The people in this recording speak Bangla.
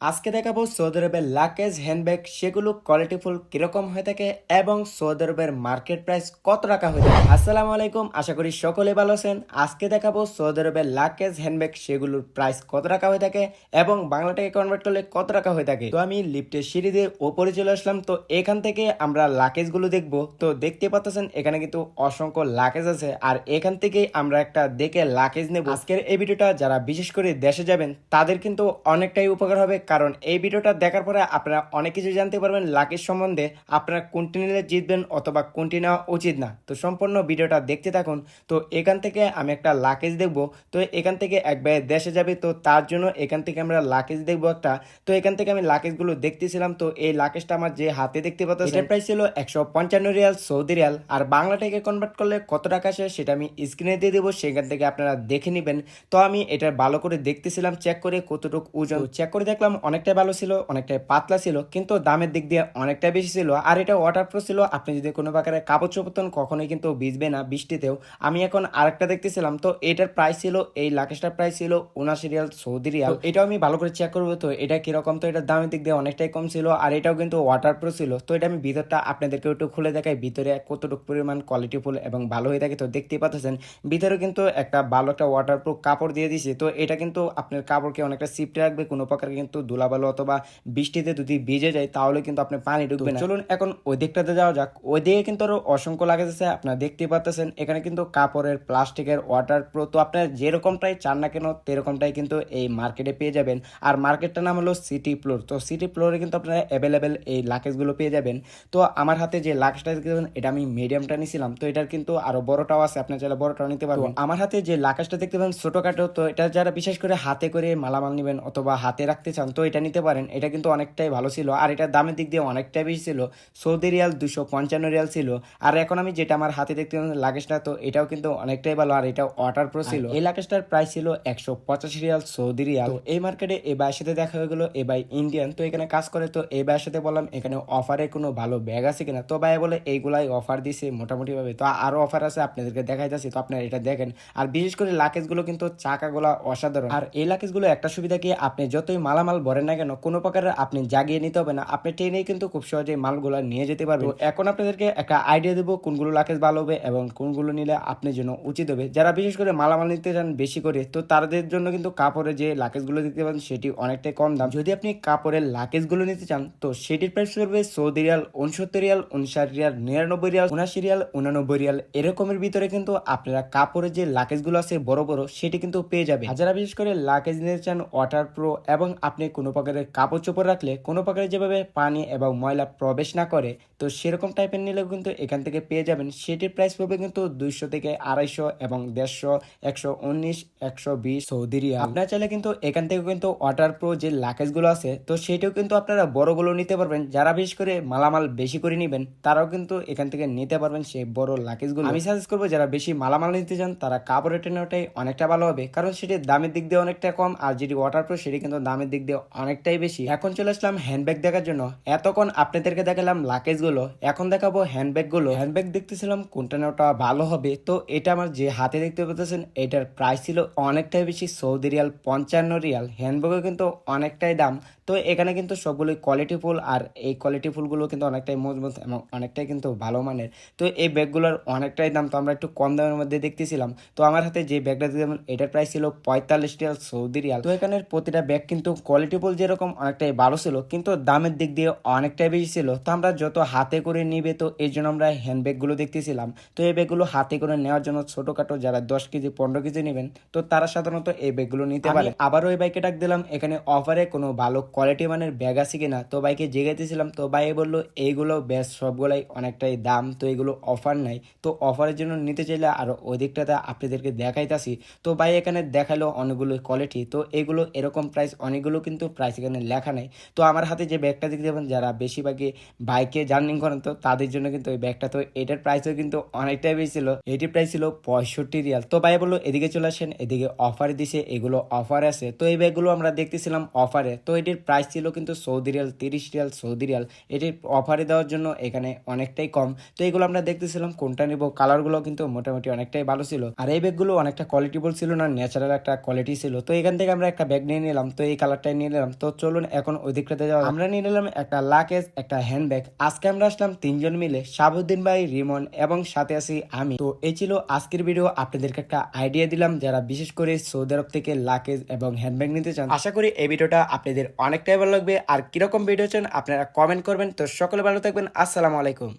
আজকে দেখাবো সৌদি আরবের লাকেজ হ্যান্ডব্যাগ সেগুলো কোয়ালিটিফুল কীরকম হয়ে থাকে এবং সৌদি আরবের মার্কেট প্রাইস কত টাকা হয়ে থাকে। আসসালামু আলাইকুম, আশা করি সকলে ভালো আছেন। আজকে দেখাবো সৌদি আরবের লাকেজ হ্যান্ডব্যাগ সেগুলোর প্রাইস কত টাকা হয়ে থাকে এবং বাংলা টাকা কনভার্ট করলে কত টাকা হয়ে থাকে। তো আমি লিফটের সিঁড়ি দিয়ে ওপরে চলে আসলাম। তো এখান থেকে আমরা লাকেজগুলো দেখব। তো দেখতে পাচ্ছেন এখানে কিন্তু অসংখ্য লাকেজ আছে। আর এখান থেকে আমরা একটা দেখে লাকেজ নেব। আজকের এই ভিডিওটা যারা বিশেষ করে দেশে যাবেন, তাদের কিন্তু অনেকটাই উপকার হবে। কারণ এই ভিডিওটা দেখার পরে আপনারা অনেক কিছু জানতে পারবেন লাকেজ সম্বন্ধে আপনারা কোনটি নিলে জিতবেন অথবা কোনটি নেওয়া উচিত না। তো সম্পূর্ণ ভিডিওটা দেখতে থাকুন। তো এখান থেকে আমি একটা লাকেজ দেখব। তো এখান থেকে এক দেশে যাবে। তো তার জন্য এখান থেকে আমরা লাকেজ দেখব একটা। তো এখান থেকে আমি লাকেজগুলো দেখতেছিলাম। তো এই লাকেজটা আমার যে হাতে দেখতে পাচ্ছি এটার প্রাইস ছিল একশো পঞ্চান্ন রিয়াল সৌদি রিয়াল। আর বাংলা থেকে কনভার্ট করলে কত টাকা আসে সেটা আমি স্ক্রিনে দিয়ে দেবো। সেখান থেকে আপনারা দেখে নেবেন। তো আমি এটা ভালো করে দেখতেছিলাম। চেক করে কতটুকু ওজন। চেক করে দেখলাম অনেকটাই ভালো ছিল অনেকটাই পাতলা ছিল কিন্তু দামের দিক দিয়ে অনেকটাই বেশি ছিল। আর এটা ওয়াটারপ্রুফ ছিল আপনি যদি কোনো প্রকারের কাপড় চোপড় কখনোই কিন্তু ভিজবে না বৃষ্টিতেও। আমি এখন আরেকটা দেখতেছিলাম তো এটার প্রাইস ছিল এই লাকেশটার প্রাইস ছিল উনাশি রিয়াল সৌদি রিয়াল। এটাও আমি ভালো করে চেক করব তো এটা কীরকম? তো এটার দামের দিক দিয়ে অনেকটাই কম ছিল আর এটাও কিন্তু ওয়াটারপ্রুফ ছিল। তো এটা আমি ভিতরটা আপনাদেরকে একটু খুলে দেখাই ভিতরে কতটুকু পরিমাণ কোয়ালিটিফুল এবং ভালো হয়ে থাকে তো দেখতেই পাচ্ছেন। ভিতরে কিন্তু একটা ভালো একটা ওয়াটারপ্রুফ কাপড় দিয়ে দিয়েছি তো এটা কিন্তু আপনার কাপড়কে অনেকটা সিফটে রাখবে কোনো প্রকার কিন্তু ধুলাবালো অথবা বৃষ্টিতে যদি ভিজে যায় তাহলে কিন্তু আপনি পানি ঢুকবে না। চলুন এখন ওই দিকটাতে যাওয়া যাক। ওই দিকে কিন্তু আরও অসংখ্য লাগাতে আছে আপনারা দেখতেই পাচ্ছেন এখানে কিন্তু কাপড়ের প্লাস্টিকের ওয়াটার প্রো তো আপনার যেরকমটাই চান না কেন সেরকমটাই কিন্তু এই মার্কেটে পেয়ে যাবেন। আর মার্কেটটার নাম হলো সিটি ফ্লোর তো সিটি ফ্লোরে কিন্তু আপনারা অ্যাভেলেবেল এই লাকেজগুলো পেয়ে যাবেন। তো আমার হাতে যে লাকেজটা দেখতে পাবেন এটা আমি মিডিয়ামটা নিয়েছিলাম তো এটার কিন্তু আরও বড়টাও আছে আপনার চাইলে বড়টাও নিতে পারবেন। আমার হাতে যে লাকেজটা দেখতে পাবেন ছোটখাটো তো এটা যারা বিশেষ করে হাতে করে মালামাল নেবেন অথবা হাতে রাখতে চান তো এটা নিতে পারেন। এটা কিন্তু অনেকটাই ভালো ছিল। আর এটা দামের দিক দিয়ে অনেকটাই বেশি ছিল। সৌদি রিয়াল দুশো পঞ্চান্ন রিয়াল ছিল। আর এখন আমি যেটা আমার হাতে দেখতে লাগেজটা তো এটাও কিন্তু অনেকটাই ভালো। আর এটা ওয়াটার প্রো ছিল। এই লাগেজটার প্রাইস ছিল একশো পঁচাশি রিয়াল সৌদি রিয়াল। তো এই মার্কেটে এ ভাইয়ের সাথে দেখা হয়ে গেলো এ ভাই ইন্ডিয়ান তো এখানে কাজ করে তো এই ভাইয়ের সাথে বললাম এখানে অফারে কোনো ভালো ব্যাগ আছে কিনা? তো ভাই বলে এইগুলাই অফার দিছে মোটামুটিভাবে। তো আরও অফার আছে আপনাদেরকে দেখাই যাচ্ছে তো আপনারা এটা দেখেন। আর বিশেষ করে লাকেজগুলো কিন্তু চাকাগুলো অসাধারণ। আর এই লাকেজগুলো একটা সুবিধা কি আপনি যতই মালামাল ভরেন না কেন কোনো প্রকারের আপনি জাগিয়ে নিতে হবে না। আপনি ট্রেনেই কিন্তু খুব সহজে মালগুলো নিয়ে যেতে পারবেন। এখন আপনাদেরকে একটা আইডিয়া দেবো কোনগুলো লাকেজ ভালো হবে এবং কোনগুলো নিলে আপনার জন্য উচিত হবে। যারা বিশেষ করে মালামাল নিতে চান বেশি করে তো তাদের জন্য কিন্তু কাপড়ের যে লাকেজগুলো দিতে পারেন সেটি অনেকটাই কম দাম। যদি আপনি কাপড়ের লাকেজগুলো নিতে চান তো সেটির প্রাইস পড়বে সৌদি রিয়াল উনসত্তর রিয়াল উনষাট রিয়াল নিরানব্বই রিয়াল উনাশি রিয়াল উনানব্বই রিয়াল এরকমের ভিতরে কিন্তু আপনারা কাপড়ের যে লাকেজগুলো আছে বড় বড় সেটি কিন্তু পেয়ে যাবে যারা বিশেষ করে লাকেজ নিতে চান ওয়াটার প্রো এবং আপনি কোনো প্রকারের কাপড় চোপড় রাখলে, কোনো প্রকারের যেভাবে পানি এবং ময়লা প্রবেশ না করে, তো সেরকম টাইপের নিলেও কিন্তু এখান থেকে পেয়ে যাবেন। সেটির প্রাইস পড়বে কিন্তু দুইশো থেকে আড়াইশো এবং দেড়শো, একশো উনিশ, একশো বিশ সৌদি রিয়াল। আপনারা চাইলে কিন্তু এখান থেকে কিন্তু ওয়াটার প্রো যে লাকেজগুলো আছে, তো সেটাও কিন্তু আপনারা বড়গুলো নিতে পারবেন। যারা বিশেষ করে মালামাল বেশি করে নেবেন, তারাও কিন্তু এখান থেকে নিতে পারবেন সেই বড় লাকেজগুলো আমি সাজেস্ট করব, যারা বেশি মালামাল নিতে চান, তারা কাপড়ের ট্রেনারটাই অনেকটা ভালো হবে, কারণ সেটি দামের দিক দিয়ে অনেকটা কম, আর যেটি ওয়াটার প্রো সেটি কিন্তু দামের দিক দিয়ে অনেকটাই বেশি। এখন চলে আসলাম হ্যান্ডব্যাগ দেখার জন্য। এতক্ষণ আপনাদেরকে দেখালাম লাকেজগুলো এখন দেখাবো হ্যান্ডব্যাগগুলো হ্যান্ডব্যাগ দেখতেছিলাম কোনটা নেওয়াটা ভালো হবে। তো এটা আমার যে হাতে দেখতে পাচ্ছেন, এটার প্রাইস ছিল অনেকটাই বেশি। সৌদি রিয়াল পঞ্চান্ন রিয়াল। হ্যান্ডব্যাগও কিন্তু অনেকটাই দাম। তো এখানে কিন্তু সবগুলোই কোয়ালিটি ফুল আর এই কোয়ালিটি ফুলগুলো কিন্তু অনেকটাই মজবুত এবং অনেকটাই কিন্তু ভালো মানের। তো এই ব্যাগগুলোর অনেকটাই দাম তো আমরা একটু কম দামের মধ্যে দেখতেছিলাম। তো আমার হাতে যে ব্যাগটা যেমন এটার প্রাইস ছিল পঁয়তাল্লিশ রিয়াল সৌদি রিয়াল। তো এখানের প্রতিটা ব্যাগ কিন্তু কোয়ালিটি ফুল যেরকম অনেকটাই ভালো ছিল কিন্তু দামের দিক দিয়ে অনেকটাই বেশি ছিল। তো আমরা যত হাতে করে নিবে তো এই জন্য আমরা হ্যান্ড ব্যাগগুলো দেখতেছিলাম। তো এই ব্যাগগুলো হাতে করে নেওয়ার জন্য ছোটখাটো যারা দশ কেজি পনেরো কেজি নেবেন তো তারা সাধারণত এই ব্যাগগুলো নিতে পারে। আবারও এই বাইকে ডাক দিলাম এখানে অফারে কোনো ভালো কোয়ালিটি মানের ব্যাগ আছে কিনা, তো বাইকে জেগেতেছিলাম তো ভাই বলল, এইগুলো ব্যাস সবগুলাই অনেকটাই দাম, তো এগুলো অফার নাই, তো অফারের জন্য নিতে চাইলে আরও ওই দিকটাতে আপনাদেরকে দেখাইতাছি। তো ভাই এখানে দেখাল অনেকগুলো কোয়ালিটি তো এগুলো এরকম প্রাইস অনেকগুলো কিন্তু প্রাইস এখানে লেখা নেই। তো আমার হাতে যে ব্যাগটা দেখতে পাবেন, যারা বেশিরভাগই বাইকে জার্নিং করেন, তো তাদের জন্য কিন্তু ওই ব্যাগটা তো এটার প্রাইসও কিন্তু অনেকটাই বেশি ছিল, এটির প্রাইস ছিল পঁয়ষট্টি রিয়াল। তো ভাই বলল, এদিকে চলে আসেন, এদিকে অফার দিছে, এগুলো অফার আছে। তো এই ব্যাগগুলো আমরা দেখতেছিলাম অফারে তো এটির প্রাইস ছিল কিন্তু সৌদি রিয়াল, তিরিশ রিয়াল, সৌদি রিয়াল। এটির অফারে দেওয়ার জন্য এখানে অনেকটাই কম। তো এগুলো আমরা দেখতেছিলাম, কোনটা নিব কালারগুলো কিন্তু মোটামুটি অনেকটাই ভালো ছিল। আর এই ব্যাগগুলো অনেকটা কোয়ালিটিবল ছিল না ন্যাচারাল একটা কোয়ালিটি ছিল। তো এখান থেকে আমরা একটা ব্যাগ নিয়ে নিলাম, তো এই কালারটাই নিয়ে নিলাম। তো চলুন এখন ওই যাওয়া আমরা নিয়ে নিলাম একটা লাকেজ একটা হ্যান্ডব্যাগ আজকে আমরা আসলাম তিনজন মিলে, শাহাবুদ্দিন ভাই, রিমন এবং সাথে আছি আমি। তো এই ছিল আজকের ভিডিও আপনাদেরকে একটা আইডিয়া দিলাম, যারা বিশেষ করে সৌদি আরব থেকে লাকেজ এবং হ্যান্ডব্যাগ নিতে চান। আশা করি এই ভিডিওটা আপনাদের অনেকটাই ভালো লাগবে। আর কীরকম ভিডিও চান আপনারা কমেন্ট করবেন। তো সকলে ভালো থাকবেন। আসসালামু আলাইকুম।